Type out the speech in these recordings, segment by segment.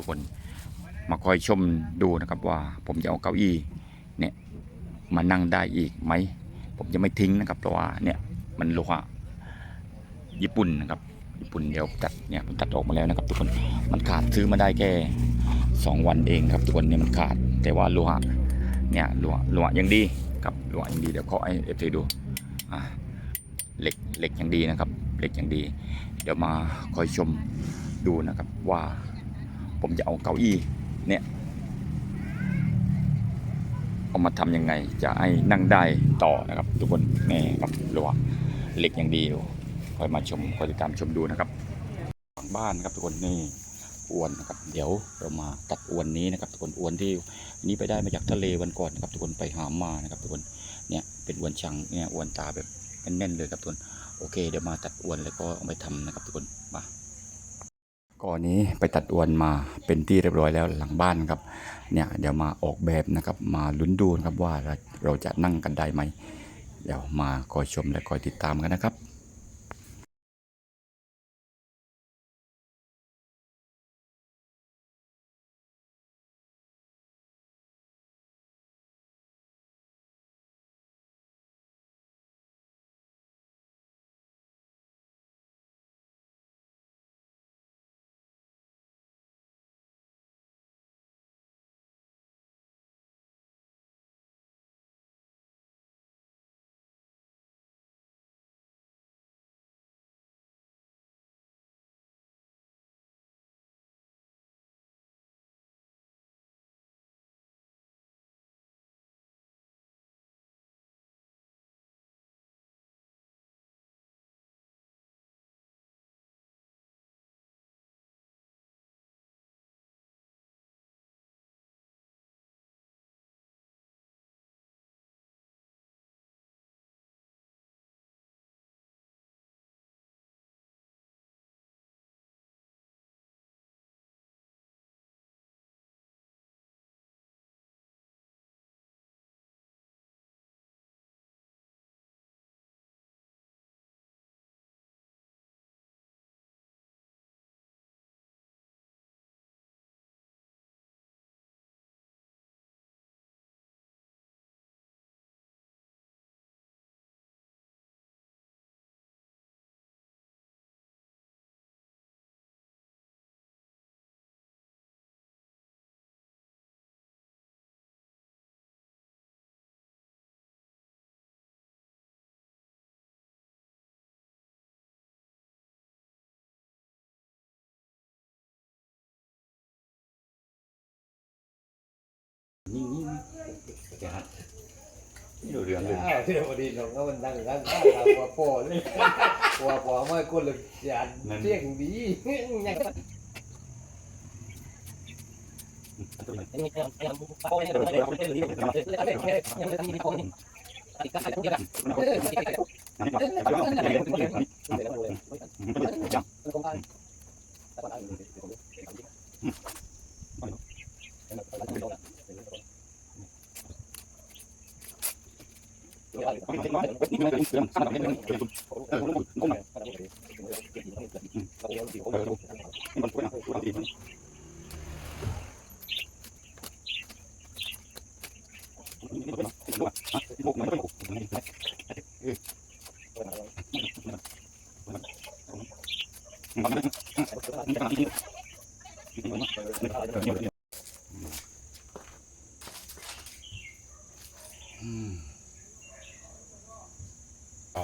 ทุกคน มาคอยชมดูนะครับว่าผมจะเอาเก้าอี้เนี่ยมานั่งได้อีกไหม ผมจะไม่ทิ้งนะครับเพราะว่าเนี่ยมันโลหะญี่ปุ่นนะครับญี่ปุ่นเดี๋ยวตัดเนี่ยผมตัดออกมาแล้วนะครับ ทุกคนมันขาดซื้อมาได้แค่สองวันเองครับทุกคนเนี่ยมันขาดแต่ว่าโลหะเนี่ยโลหะโลหะยังดีครับโลหะยังดีเดี๋ยวขอให้เอฟซีดูอ่าเหล็กเหล็กยังดีนะครับเหล็กยังดี เดี๋ยวมาคอยชมดูนะครับว่า ผมจะเอาเก้าอี้เนี่ยเอามาทำยังไงจะให้นั่งได้ต่อนะครับ ทุกคนนี่ครับรั้วเหล็กอย่างดีอยู่คอยมาชมคอยติดตามชมดูนะครับฝั่งบ้านนะครับทุกคนนี่อวนนะครับเดี๋ยวเรามาตัดอวนนี้นะครับทุกคนอวนที่นี้ไปได้มาจากทะเลวันก่อนนะครับทุกคนไปหามานะครับทุกคนเนี่ยเป็นอวนชังเนี่ยอวนตาแบบแน่นๆเลยครับทุกคนโอเค เดี๋ยวมาตัดอวนแล้วก็เอาไปทำนะครับทุกคนมา ก่อนนี้ไปตัดอวนมาเป็นที่เรียบร้อยแล้วหลังบ้านครับเนี่ยเดี๋ยวมาออกแบบนะครับมาลุ้นดูนะครับว่าเราเราจะนั่งกันได้ไหมเดี๋ยวมาคอยชมและคอยติดตามกันนะครับ นี่นี่นี่นี่ดูเรื่องเลยอ้าวที่พอดีของเขามันดังกันข้าวเราหัวโป้เลยหัวปอไม่ก้นเลยยานเที่ยงดียัง Hmm.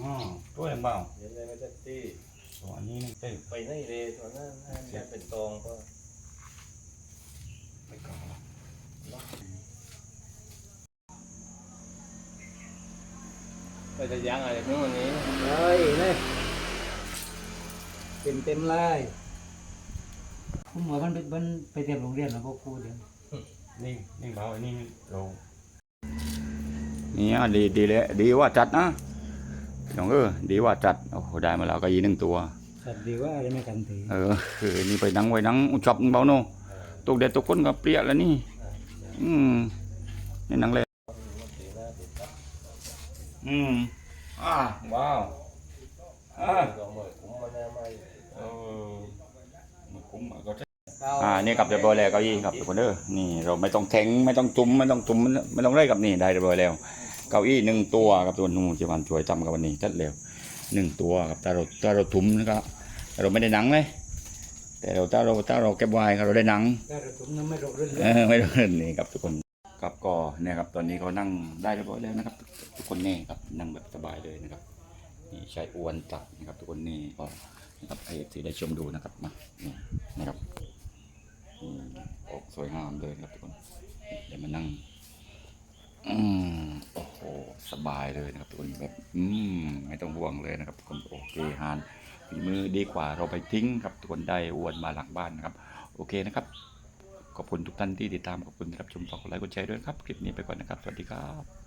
อืมตัวเองนเปล่าเห็นเลยไม่เต็มที่ตัวนี้ไปนเต็ไปในเลยตัวนั้นนี่นเป็นตองก็ไปก่อนล็าไปจะยังอะไรนู่นนี้เฮ้ยเลยเต็มเต็มเลยคุณหมอมันเป็นไปเตรียมโรงเรียนแล้วก็ครูเดี๋ยว นี่นี่เมาอันนี้เราเนี่ยดีดีเลยดีว่าจัดนะน้องเออดีว่าจัดโอ้โหได้มาแล้วก็ยีหนึ่งตัวสัตว์ดีว่าอะไรไม่กันตีเออคือนี่ไปนั่งไว้นั่งอุจจอบเบาโนตกเด็ดตกคนก็เปรี้ยแล้วนี่อืมนี่นั่งเลยอืมอ่าว้าวอ่าเราเหมือนคุ้มมาแน่ไม่เออมันคุ้มอะก็จะ อ่านี่กลับเรียบร้อยแล้วเก้าอี้ครับทุกคนเด้อนี่เราไม่ต้องแข็งไม่ต้องจุ่มไม่ต้องจุ่มไม่ต้องเล่กับนี่ได้เรียบร้อยแล้ว เก้าอี้หนึ่งตัวครับตัวนู้นจีวันช่วยจำกับวันนี้จัดเร็วหนึ่งตัวครับถ้าเราถ้าเราทุ้มนะครับเราไม่ได้หนังเลยแต่เราถ้าเราถ้าเราเก็บไว้ครับเราได้หนังถ้าเราถุงนั้นไม่รกเรื่อยเออไม่ต้องเล่นนี่ครับทุกคนครับก็เนี่ยครับตอนนี้เขานั่งได้เรียบร้อยแล้วนะครับ ทุกคนนี่ครับนั่งแบบสบายเลยนะครับนี่ใช้อวนตักนะครับ ทุกคนนี่ก็นะครับให้ที่ได้ชมดูนะครับมานี่นะครับอืมออก สวยงามเลยครับทุกคนเดี๋ยวมานั่งอืมโอ้โหสบายเลยนะครับทุกคนแบบอืมไม่ต้องห่วงเลยนะครับทุกคนโอเคฮานฝีมือดีกว่าเราไปทิ้งครับทุกคนได้อวนมาหลังบ้านนะครับ โอเคนะครับขอบคุณทุกท่านที่ติดตามขอบคุณที่รับชมฝากกดไลค์กดแชร์ด้วยครับคลิปนี้ไปก่อนนะครับ สวัสดีครับ